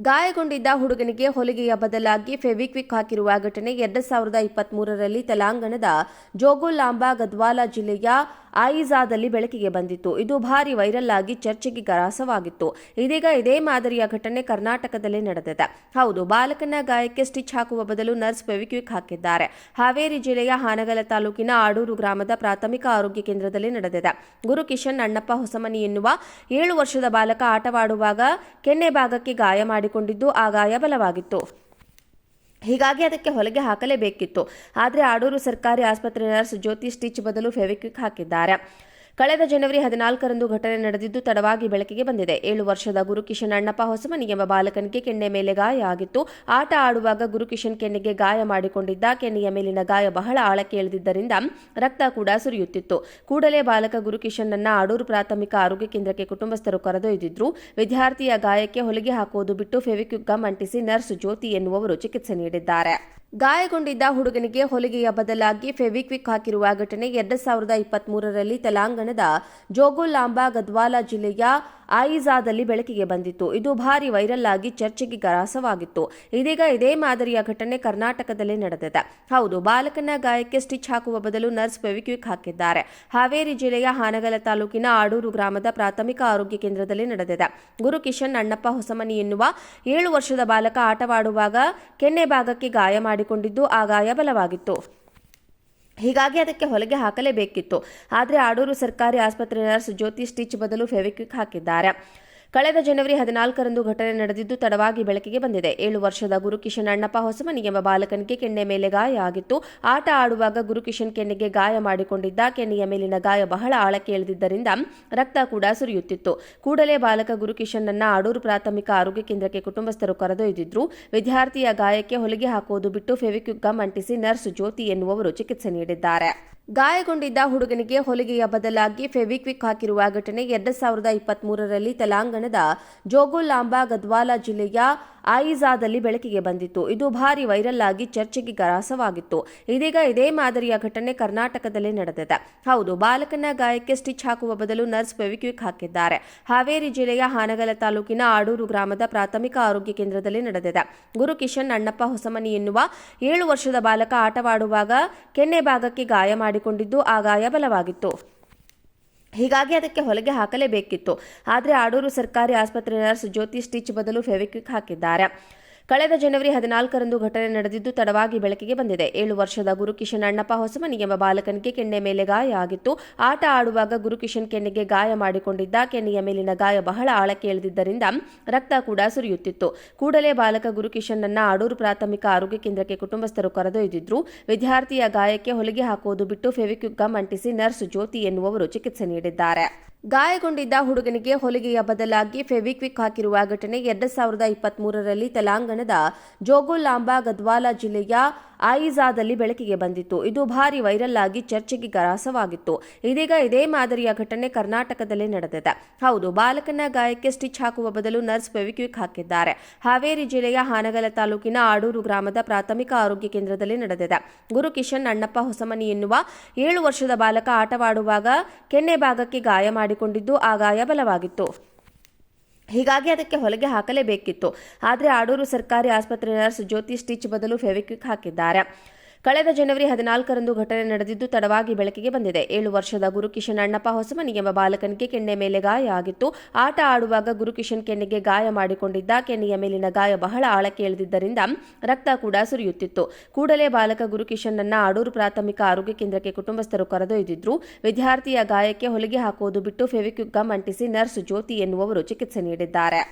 ಗಾಯಗೊಂಡಿದ್ದ ಹುಡುಗನಿಗೆ ಹೊಲಿಗೆಯ ಬದಲಾಗಿ ಫೆವಿಕ್ವಿಕ್ ಹಾಕಿರುವ ಘಟನೆ ಎರಡು ಸಾವಿರದ ಇಪ್ಪತ್ಮೂರರಲ್ಲಿ ತೆಲಂಗಾಣದ ಜೋಗುಲಾಂಬಾ ಗದ್ವಾಲ ಜಿಲ್ಲೆಯ ಆಯಿಜಾದಲ್ಲಿ ಬೆಳಕಿಗೆ ಬಂದಿತ್ತು. ಇದು ಭಾರಿ ವೈರಲ್ ಆಗಿ ಚರ್ಚೆಗೆ ಗ್ರಾಸವಾಗಿತ್ತು. ಇದೀಗ ಇದೇ ಮಾದರಿಯ ಘಟನೆ ಕರ್ನಾಟಕದಲ್ಲಿ ನಡೆದಿದೆ. ಹೌದು, ಬಾಲಕನ ಗಾಯಕ್ಕೆ ಸ್ಟಿಚ್ ಹಾಕುವ ಬದಲು ನರ್ಸ್ ಪೆವಿಕ್ವಿಕ್ ಹಾಕಿದ್ದಾರೆ. ಹಾವೇರಿ ಜಿಲ್ಲೆಯ ಹಾನಗಲ ತಾಲೂಕಿನ ಆಡೂರು ಗ್ರಾಮದ ಪ್ರಾಥಮಿಕ ಆರೋಗ್ಯ ಕೇಂದ್ರದಲ್ಲಿ ನಡೆದಿದೆ. ಗುರು ಕಿಶನ್ ಅಣ್ಣಪ್ಪ ಹೊಸಮನಿ ಎನ್ನುವ ಏಳು ವರ್ಷದ ಬಾಲಕ ಆಟವಾಡುವಾಗ ಕೆನ್ನೆ ಭಾಗಕ್ಕೆ ಗಾಯ ಮಾಡಿಕೊಂಡಿದ್ದು, ಆ ಗಾಯ ಬಲವಾಗಿತ್ತು. ಹೀಗಾಗಿ ಅದಕ್ಕೆ ಹೊಲಿಗೆ ಹಾಕಲೇಬೇಕಿತ್ತು. ಆದರೆ ಆಡೂರು ಸರ್ಕಾರಿ ಆಸ್ಪತ್ರೆ ನರ್ಸ್ ಜ್ಯೋತಿ ಸ್ಟಿಚ್ ಬದಲು ಫೆವಿಕ್ವಿಕ್ ಹಾಕಿದ್ದಾರೆ. ಕಳೆದ ಜನವರಿ ಹದಿನಾಲ್ಕರಂದು ಘಟನೆ ನಡೆದಿದ್ದು ತಡವಾಗಿ ಬೆಳಕಿಗೆ ಬಂದಿದೆ. ಏಳು ವರ್ಷದ ಗುರುಕಿಶನ್ ಅಣ್ಣಪ್ಪ ಹೊಸಮನಿ ಎಂಬ ಬಾಲಕನಿಗೆ ಕೆನ್ನೆ ಮೇಲೆ ಗಾಯ ಆಗಿತ್ತು. ಆಟ ಆಡುವಾಗ ಗುರುಕಿಶನ್ ಕೆನ್ನೆಗೆ ಗಾಯ ಮಾಡಿಕೊಂಡಿದ್ದ, ಕೆನ್ನೆಯ ಮೇಲಿನ ಗಾಯ ಬಹಳ ಆಳಕ್ಕೆ ಇಳಿದಿದ್ದರಿಂದ ರಕ್ತ ಕೂಡ ಸುರಿಯುತ್ತಿತ್ತು. ಕೂಡಲೇ ಬಾಲಕ ಗುರುಕಿಶನ್ ಗುರುಕಿಶನ್ನನ್ನ ಆಡೂರು ಪ್ರಾಥಮಿಕ ಆರೋಗ್ಯ ಕೇಂದ್ರಕ್ಕೆ ಕುಟುಂಬಸ್ಥರು ಕರೆದೊಯ್ದಿದ್ರು. ವಿದ್ಯಾರ್ಥಿಯ ಗಾಯಕ್ಕೆ ಹೊಲಿಗೆ ಹಾಕುವುದು ಬಿಟ್ಟು ಫೆವಿಕ್ವಿಕ್ ಗಮ್ ಅಂಟಿಸಿ ನರ್ಸ್ ಜ್ಯೋತಿ ಎನ್ನುವವರು ಚಿಕಿತ್ಸೆ ನೀಡಿದ್ದಾರೆ. ಗಾಯಗೊಂಡಿದ್ದ ಹುಡುಗನಿಗೆ ಹೊಲಿಗೆಯ ಬದಲಾಗಿ ಫೆವಿಕ್ವಿಕ್ ಹಾಕಿರುವ ಘಟನೆ ಎರಡು ಸಾವಿರದ ಇಪ್ಪತ್ಮೂರರಲ್ಲಿ ತೆಲಂಗಾಣದ ಜೋಗುಲಾಂಬಾ ಗದ್ವಾಲ ಜಿಲ್ಲೆಯ ಆಯಿಜಾದಲ್ಲಿ ಬೆಳಕಿಗೆ ಬಂದಿತ್ತು. ಇದು ಭಾರಿ ವೈರಲ್ ಆಗಿ ಚರ್ಚೆಗೆ ಗ್ರಾಸವಾಗಿತ್ತು. ಇದೀಗ ಇದೇ ಮಾದರಿಯ ಘಟನೆ ಕರ್ನಾಟಕದಲ್ಲಿ ನಡೆದಿದೆ. ಹೌದು, ಬಾಲಕನ ಗಾಯಕ್ಕೆ ಸ್ಟಿಚ್ ಹಾಕುವ ಬದಲು ನರ್ಸ್ ಪೆವಿಕ್ವಿಕ್ ಹಾಕಿದ್ದಾರೆ. ಹಾವೇರಿ ಜಿಲ್ಲೆಯ ಹಾನಗಲ ತಾಲೂಕಿನ ಆಡೂರು ಗ್ರಾಮದ ಪ್ರಾಥಮಿಕ ಆರೋಗ್ಯ ಕೇಂದ್ರದಲ್ಲಿ ನಡೆದಿದೆ. ಗುರು ಕಿಶನ್ ಅಣ್ಣಪ್ಪ ಹೊಸಮನಿ ಎನ್ನುವ ಏಳು ವರ್ಷದ ಬಾಲಕ ಆಟವಾಡುವಾಗ ಕೆನ್ನೆ ಭಾಗಕ್ಕೆ ಗಾಯ ಮಾಡಿಕೊಂಡಿದ್ದು, ಆ ಗಾಯ ಬಲವಾಗಿತ್ತು. ಹೀಗಾಗಿ ಅದಕ್ಕೆ ಹೊಲಿಗೆ ಹಾಕಲೇಬೇಕಿತ್ತು. ಆದರೆ ಆಡೂರು ಸರ್ಕಾರಿ ಆಸ್ಪತ್ರೆ ನರ್ಸ್ ಜ್ಯೋತಿ ಸ್ಟಿಚ್ ಬದಲು ಫೆವಿಕ್ವಿಕ್ ಹಾಕಿದ್ದಾರೆ. ಕಳೆದ ಜನವರಿ ಹದಿನಾಲ್ಕರಂದು ಘಟನೆ ನಡೆದಿದ್ದು ತಡವಾಗಿ ಬೆಳಕಿಗೆ ಬಂದಿದೆ. ಏಳು ವರ್ಷದ ಗುರುಕಿಶನ್ ಅಣ್ಣಪ್ಪ ಹೊಸಮನಿ ಎಂಬ ಬಾಲಕನಿಗೆ ಕೆನ್ನೆ ಮೇಲೆ ಗಾಯ ಆಗಿತ್ತು. ಆಟ ಆಡುವಾಗ ಗುರುಕಿಶನ್ ಕೆನ್ನೆಗೆ ಗಾಯ ಮಾಡಿಕೊಂಡಿದ್ದ ಕೆನ್ನೆಯ ಮೇಲಿನ ಗಾಯ ಬಹಳ ಆಳಕ್ಕೆ ಇಳಿದಿದ್ದರಿಂದ ರಕ್ತ ಕೂಡ ಸುರಿಯುತ್ತಿತ್ತು. ಕೂಡಲೇ ಬಾಲಕ ಗುರುಕಿಶನ್ ಗುರುಕಿಶನ್ನನ್ನ ಆಡೂರು ಪ್ರಾಥಮಿಕ ಆರೋಗ್ಯ ಕೇಂದ್ರಕ್ಕೆ ಕುಟುಂಬಸ್ಥರು ಕರೆದೊಯ್ದಿದ್ರು. ವಿದ್ಯಾರ್ಥಿಯ ಗಾಯಕ್ಕೆ ಹೊಲಿಗೆ ಹಾಕುವುದು ಬಿಟ್ಟು ಫೆವಿಕ್ವಿಕ್ ಅಂಟಿಸಿ ನರ್ಸ್ ಜ್ಯೋತಿ ಎನ್ನುವವರು ಚಿಕಿತ್ಸೆ ನೀಡಿದ್ದಾರೆ. ಗಾಯಗೊಂಡಿದ್ದ ಹುಡುಗನಿಗೆ ಹೊಲಿಗೆಯ ಬದಲಾಗಿ ಫೆವಿಕ್ವಿಕ್ ಹಾಕಿರುವ ಘಟನೆ ಎರಡು ಸಾವಿರದ ಇಪ್ಪತ್ಮೂರರಲ್ಲಿ ತೆಲಂಗಾಣದ ಜೋಗುಲಾಂಬಾ ಗದ್ವಾಲ ಜಿಲ್ಲೆಯ ಆಯಿಜಾದಲ್ಲಿ ಬೆಳಕಿಗೆ ಬಂದಿತ್ತು. ಇದು ಭಾರಿ ವೈರಲ್ ಆಗಿ ಚರ್ಚೆಗೆ ಗ್ರಾಸವಾಗಿತ್ತು. ಇದೀಗ ಇದೇ ಮಾದರಿಯ ಘಟನೆ ಕರ್ನಾಟಕದಲ್ಲಿ ನಡೆದಿದೆ. ಹೌದು, ಬಾಲಕನ ಗಾಯಕ್ಕೆ ಸ್ಟಿಚ್ ಹಾಕುವ ಬದಲು ನರ್ಸ್ ಫೆವಿಕ್ವಿಕ್ ಹಾಕಿದ್ದಾರೆ. ಹಾವೇರಿ ಜಿಲ್ಲೆಯ ಹಾನಗಲ ತಾಲೂಕಿನ ಆಡೂರು ಗ್ರಾಮದ ಪ್ರಾಥಮಿಕ ಆರೋಗ್ಯ ಕೇಂದ್ರದಲ್ಲಿ ನಡೆದಿದೆ. ಗುರು ಕಿಶನ್ ಅಣ್ಣಪ್ಪ ಹೊಸಮನಿ ಎನ್ನುವ ಏಳು ವರ್ಷದ ಬಾಲಕ ಆಟವಾಡುವಾಗ ಕೆನ್ನೆ ಭಾಗಕ್ಕೆ ಗಾಯ ಮಾಡಿಕೊಂಡಿದ್ದು ಆ ಗಾಯ ಬಲವಾಗಿತ್ತು. ಹೀಗಾಗಿ ಅದಕ್ಕೆ ಹೊಲಿಗೆ ಹಾಕಲೇಬೇಕಿತ್ತು. ಆದರೆ ಆಡೂರು ಸರ್ಕಾರಿ ಆಸ್ಪತ್ರೆ ನರ್ಸ್ ಜ್ಯೋತಿ ಸ್ಟಿಚ್ ಬದಲು ಫೆವಿಕ್ವಿಕ್ ಹಾಕಿದ್ದಾರೆ. ಕಳೆದ ಜನವರಿ ಹದಿನಾಲ್ಕರಂದು ಘಟನೆ ನಡೆದಿದ್ದು ತಡವಾಗಿ ಬೆಳಕಿಗೆ ಬಂದಿದೆ. ಏಳು ವರ್ಷದ ಗುರುಕಿಶನ್ ಅಣ್ಣಪ್ಪ ಹೊಸಮನಿ ಎಂಬ ಬಾಲಕನಿಗೆ ಕೆನ್ನೆ ಮೇಲೆ ಗಾಯ ಆಗಿತ್ತು. ಆಟ ಆಡುವಾಗ ಗುರುಕಿಶನ್ ಕೆನ್ನೆಗೆ ಗಾಯ ಮಾಡಿಕೊಂಡಿದ್ದ, ಕೆನ್ನೆಯ ಮೇಲಿನ ಗಾಯ ಬಹಳ ಆಳಕ್ಕೆ ಇಳಿದಿದ್ದರಿಂದ ರಕ್ತ ಕೂಡ ಸುರಿಯುತ್ತಿತ್ತು. ಕೂಡಲೇ ಬಾಲಕ ಗುರುಕಿಶನ್ ಗುರುಕಿಶನ್ನನ್ನ ಆಡೂರು ಪ್ರಾಥಮಿಕ ಆರೋಗ್ಯ ಕೇಂದ್ರಕ್ಕೆ ಕುಟುಂಬಸ್ಥರು ಕರೆದೊಯ್ದಿದ್ರು. ವಿದ್ಯಾರ್ಥಿಯ ಗಾಯಕ್ಕೆ ಹೊಲಿಗೆ ಹಾಕುವುದು ಬಿಟ್ಟು ಫೆವಿಕ್ವಿಕ್ ಅಂಟಿಸಿ ನರ್ಸ್ ಜ್ಯೋತಿ ಎನ್ನುವವರು ಚಿಕಿತ್ಸೆ ನೀಡಿದ್ದಾರೆ. ಗಾಯಗೊಂಡಿದ್ದ ಹುಡುಗನಿಗೆ ಹೊಲಿಗೆಯ ಬದಲಾಗಿ ಫೆವಿಕ್ವಿಕ್ ಹಾಕಿರುವ ಘಟನೆ ಎರಡು ಸಾವಿರದ ಇಪ್ಪತ್ಮೂರರಲ್ಲಿ ತೆಲಂಗಾಣದ ಜೋಗುಲಾಂಬಾ ಗದ್ವಾಲ ಜಿಲ್ಲೆಯ ಆಯಿಜಾದಲ್ಲಿ ಬೆಳಕಿಗೆ ಬಂದಿತ್ತು. ಇದು ಭಾರಿ ವೈರಲ್ ಆಗಿ ಚರ್ಚೆಗೆ ಗ್ರಾಸವಾಗಿತ್ತು. ಇದೀಗ ಇದೇ ಮಾದರಿಯ ಘಟನೆ ಕರ್ನಾಟಕದಲ್ಲಿ ನಡೆದಿದೆ. ಹೌದು, ಬಾಲಕನ ಗಾಯಕ್ಕೆ ಸ್ಟಿಚ್ ಹಾಕುವ ಬದಲು ನರ್ಸ್ ಪೆವಿಕ್ವಿಕ್ ಹಾಕಿದ್ದಾರೆ. ಹಾವೇರಿ ಜಿಲ್ಲೆಯ ಹಾನಗಲ ತಾಲೂಕಿನ ಆಡೂರು ಗ್ರಾಮದ ಪ್ರಾಥಮಿಕ ಆರೋಗ್ಯ ಕೇಂದ್ರದಲ್ಲಿ ನಡೆದಿದೆ. ಗುರು ಕಿಶನ್ ಅಣ್ಣಪ್ಪ ಹೊಸಮನಿ ಎನ್ನುವ ಏಳು ವರ್ಷದ ಬಾಲಕ ಆಟವಾಡುವಾಗ ಕೆನ್ನೆ ಭಾಗಕ್ಕೆ ಗಾಯ ಮಾಡಿಕೊಂಡಿದ್ದು, ಆ ಗಾಯ ಬಲವಾಗಿತ್ತು. ಹೀಗಾಗಿ ಅದಕ್ಕೆ ಹೊಲಿಗೆ ಹಾಕಲೇಬೇಕಿತ್ತು. ಆದರೆ ಆಡೂರು ಸರ್ಕಾರಿ ಆಸ್ಪತ್ರೆ ನರ್ಸ್ ಜ್ಯೋತಿ ಸ್ಟಿಚ್ ಬದಲು ಫೆವಿಕ್ವಿಕ್ ಹಾಕಿದ್ದಾರೆ. ಕಳೆದ ಜನವರಿ ಹದಿನಾಲ್ಕರಂದು ಘಟನೆ ನಡೆದಿದ್ದು ತಡವಾಗಿ ಬೆಳಕಿಗೆ ಬಂದಿದೆ. ಏಳು ವರ್ಷದ ಗುರುಕಿಶನ್ ಅಣ್ಣಪ್ಪ ಹೊಸಮನಿ ಎಂಬ ಬಾಲಕನಿಗೆ ಕೆನ್ನೆ ಮೇಲೆ ಗಾಯ ಆಗಿತ್ತು. ಆಟ ಆಡುವಾಗ ಗುರುಕಿಶನ್ ಕೆನ್ನೆಗೆ ಗಾಯ ಮಾಡಿಕೊಂಡಿದ್ದ, ಕೆನ್ನೆಯ ಮೇಲಿನ ಗಾಯ ಬಹಳ ಆಳಕ್ಕೆ ಇಳಿದಿದ್ದರಿಂದ ರಕ್ತ ಕೂಡ ಸುರಿಯುತ್ತಿತ್ತು. ಕೂಡಲೇ ಬಾಲಕ ಗುರುಕಿಶನ್ನನ್ನ ಆಡೂರು ಪ್ರಾಥಮಿಕ ಆರೋಗ್ಯ ಕೇಂದ್ರಕ್ಕೆ ಕುಟುಂಬಸ್ಥರು ಕರೆದೊಯ್ದಿದ್ರು. ವಿದ್ಯಾರ್ಥಿಯ ಗಾಯಕ್ಕೆ ಹೊಲಿಗೆ ಹಾಕುವುದು ಬಿಟ್ಟು ಫೆವಿಕ್ವಿಕ್ ಗಮ್ ಅಂಟಿಸಿ ನರ್ಸ್ ಜ್ಯೋತಿ ಎನ್ನುವವರು ಚಿಕಿತ್ಸೆ ನೀಡಿದ್ದಾರೆ.